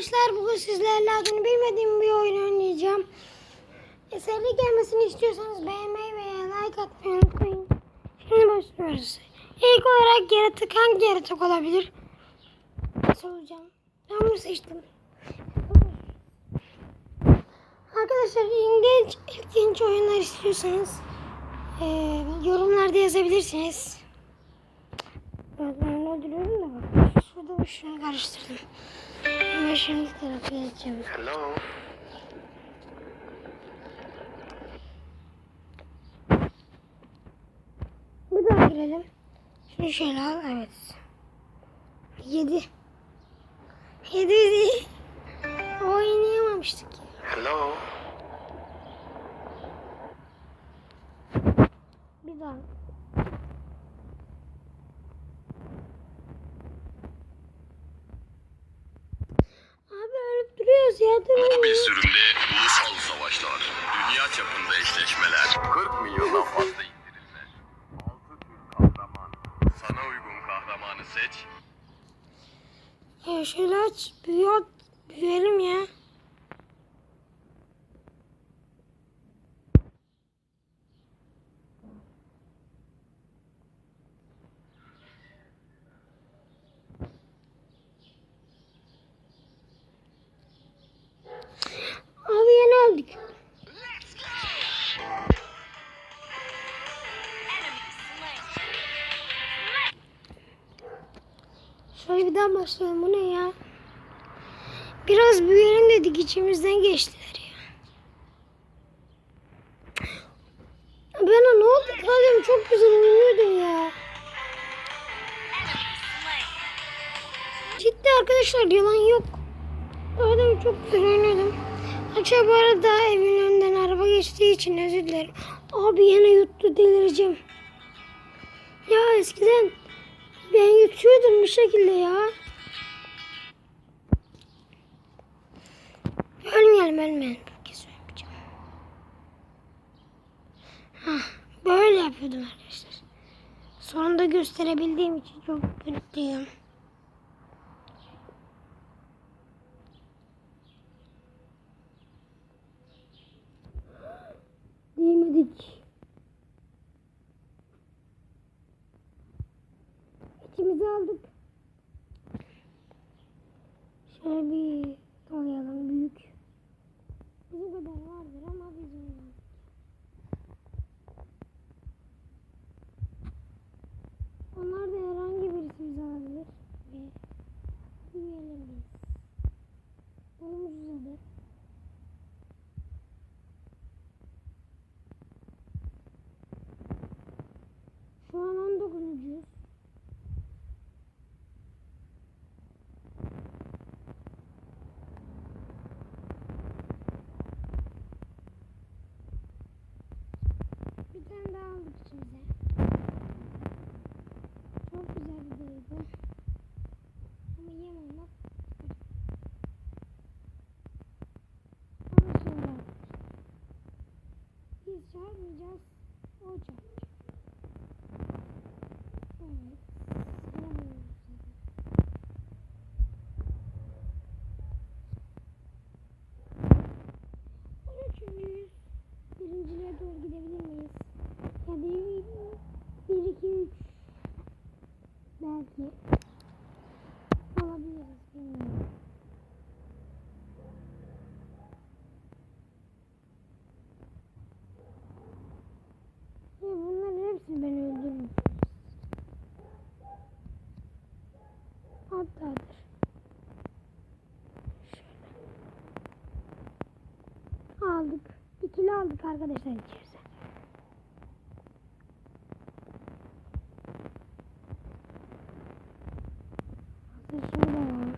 arkadaşlar bugün sizlerle adını bilmediğim bir oyun oynayacağım. Eserli gelmesini istiyorsanız beğenmeyi veya like atmayı unutmayın. Şimdi başlıyoruz. İlk olarak yaratık hangi yaratık olabilir? Soracağım. Ben bunu seçtim. Arkadaşlar ilginç, ilginç oyunlar istiyorsanız eee, yorumlarda yazabilirsiniz. Ben öldürüyorum da bak. Şurada şunu karıştırdım. Ben şimdi tarafa geçeceğim. Hello. Bir daha girelim. Şunu şöyle al. Evet. Yedi. Yedi değil. Oynayamamıştık. Hello. Bir daha. Abi ölüp ya. Mobil sürümde ulusal savaşlar, dünya çapında eşleşmeler, 40 milyondan fazla indirilme, 6 tür kahraman. Sana uygun kahramanı seç, Ya şöyle aç. Büyü, büyüyelim ya. Daha başlayalım. Bu ne ya? Biraz büyüyelim dedik. içimizden geçtiler ya. Bana ne oldu? Kadın çok güzel oynuyordun ya. Ciddi arkadaşlar yalan yok. Adam çok güzel oynuyordum. Akşam bu arada evin önünden araba geçtiği için özür dilerim. Abi yine yuttu delireceğim. Ya eskiden ben yutuyordum bir şekilde ya. Ölmeyelim ölmeyelim. Kez ölmeyeceğim. Hah, böyle yapıyordum arkadaşlar. Sonunda gösterebildiğim için çok mutluyum. Değmedik. İçimize aldık. Şöyle bir koyalım büyük. Bizim kadar vardır ama biz onu Onlar da herhangi birisi bize alabilir. Ve büyüyelim biz. Yolumuz uzadı. Şu an 19. Bir tane daha aldık içimize. Çok güzel bir duygu. Ama yem olmak Ama şöyle arkadaşlar. Biz çağırmayacağız. O çağıracak. Evet. Sana bunu Üçüncüyüz. Birinciliğe doğru gidebilir miyiz? Ya bir, bir iki üç belki olabiliriz bilmiyorum. Ya bunların hepsini ben öldürürüm. Hattadır. Şöyle. Aldık. İkili aldık arkadaşlar içerisi. Var.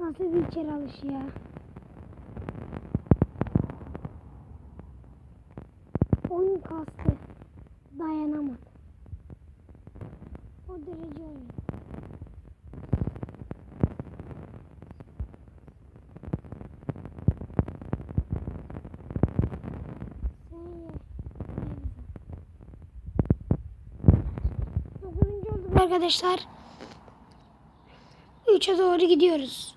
Nasıl bir içeri alış ya? Oyun kastı. Arkadaşlar 3'e doğru gidiyoruz.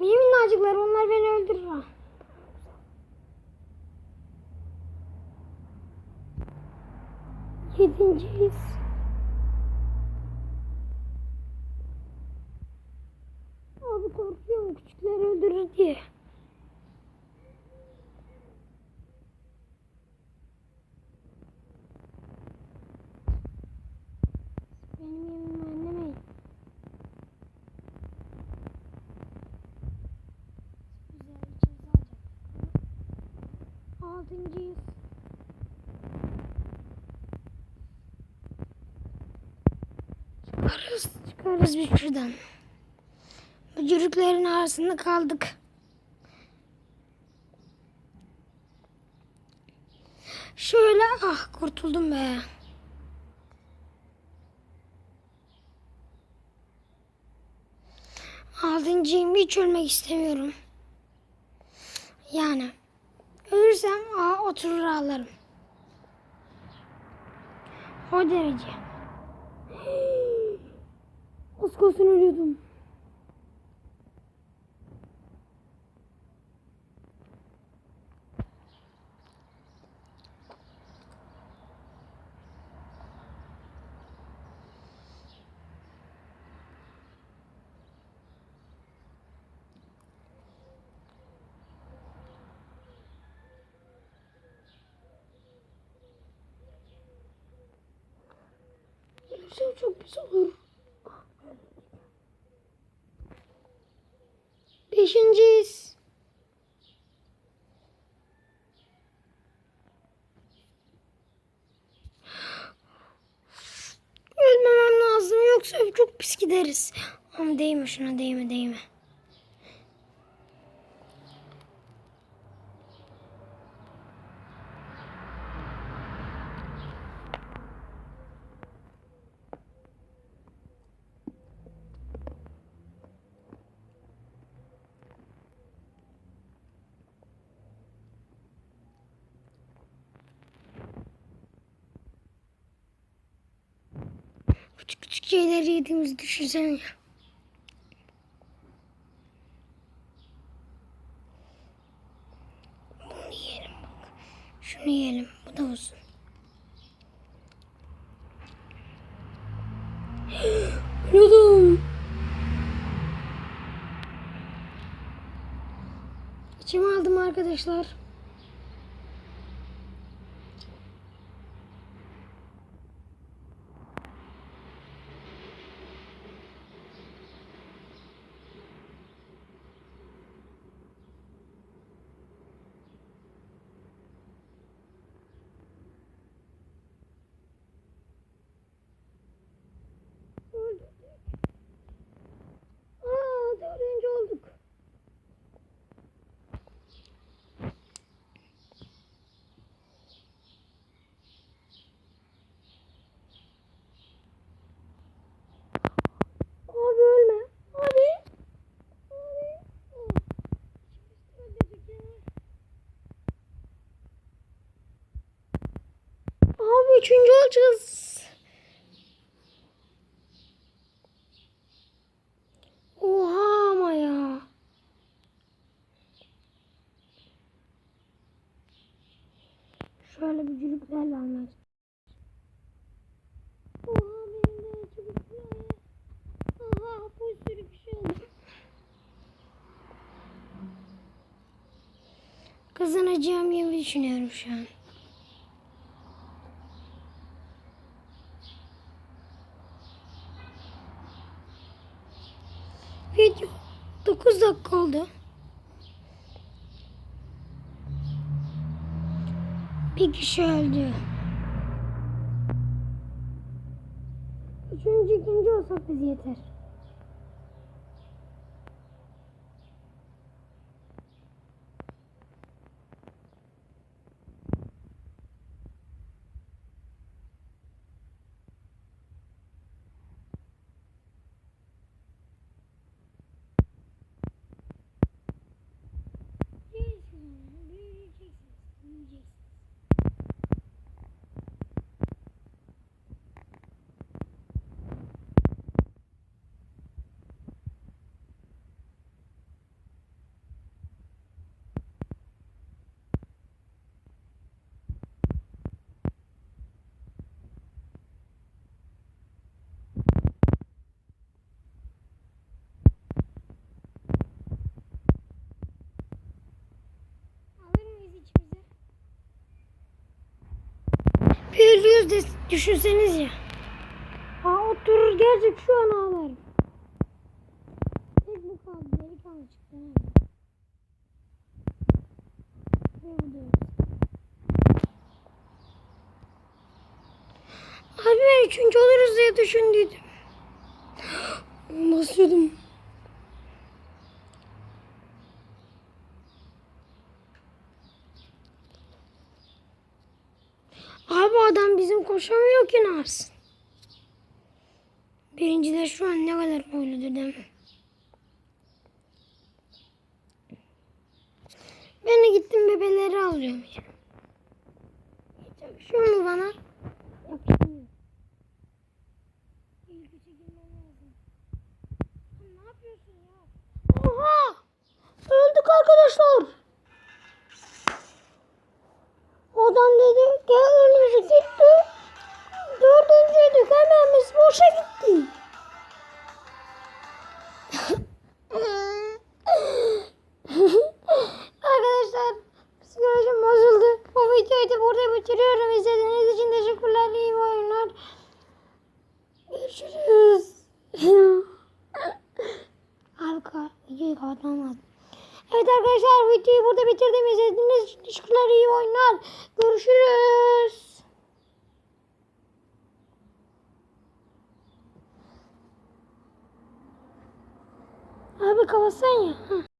Benim minnacıklar onlar beni öldürür. Yedinciyiz. Abi korkuyorum küçükler öldürür diye. Altıncıyız. Çıkarız, çıkarız biz şuradan. Bu cürüklerin arasında kaldık. Şöyle ah kurtuldum be. Altıncıyım hiç ölmek istemiyorum. Yani ölürsem aa, oturur ağlarım. O derece. Az kalsın ölüyordum. Ölürsem çok pis olur. Beşinciyiz. Ölmemem lazım yoksa çok pis gideriz. Ama değme şuna değme değme. Küçük küçük şeyleri yediğimizi düşünsene ya. Bunu yiyelim bak. Şunu yiyelim. Bu da olsun. Yudum. İçime aldım arkadaşlar. Öldürdük. Aa dördüncü olduk. Abi ölme. Abi. Abi. Abi üçüncü olacağız. Oha ama ya. Şöyle bir cülüklerle almak. Oha benim de cülükler. Aha bu sürü şey. Kazanacağım gibi düşünüyorum şu an. 9 dakika oldu. Bir kişi öldü. Üçüncü, ikinci olsak biz yeter. De düşünseniz ya. Ha oturur gerçek şu an ağlarım. Tek bu kaldı. Deli kaldı çıktı. Abi ben üçüncü oluruz diye düşündüydüm. Basıyordum. Abi adam bizim koşamıyor ki ne yapsın? Birinciler şu an ne kadar boyludur değil? Ben de gittim bebeleri alıyorum. Şu mu bana? Oha! Öldük arkadaşlar. Adam dedi gel önümüze gitti. Dördüncüydük hemen biz boşa gitti. Arkadaşlar psikolojim bozuldu. Bu videoyu da burada bitiriyorum. İzlediğiniz için teşekkürler. İyi oyunlar. Görüşürüz. Arka videoyu kapatmam lazım. Evet arkadaşlar videoyu burada bitirdim. İzlediğiniz için teşekkürler. İyi oyunlar. Görüşürüz. Abi kapatsan ya. Heh.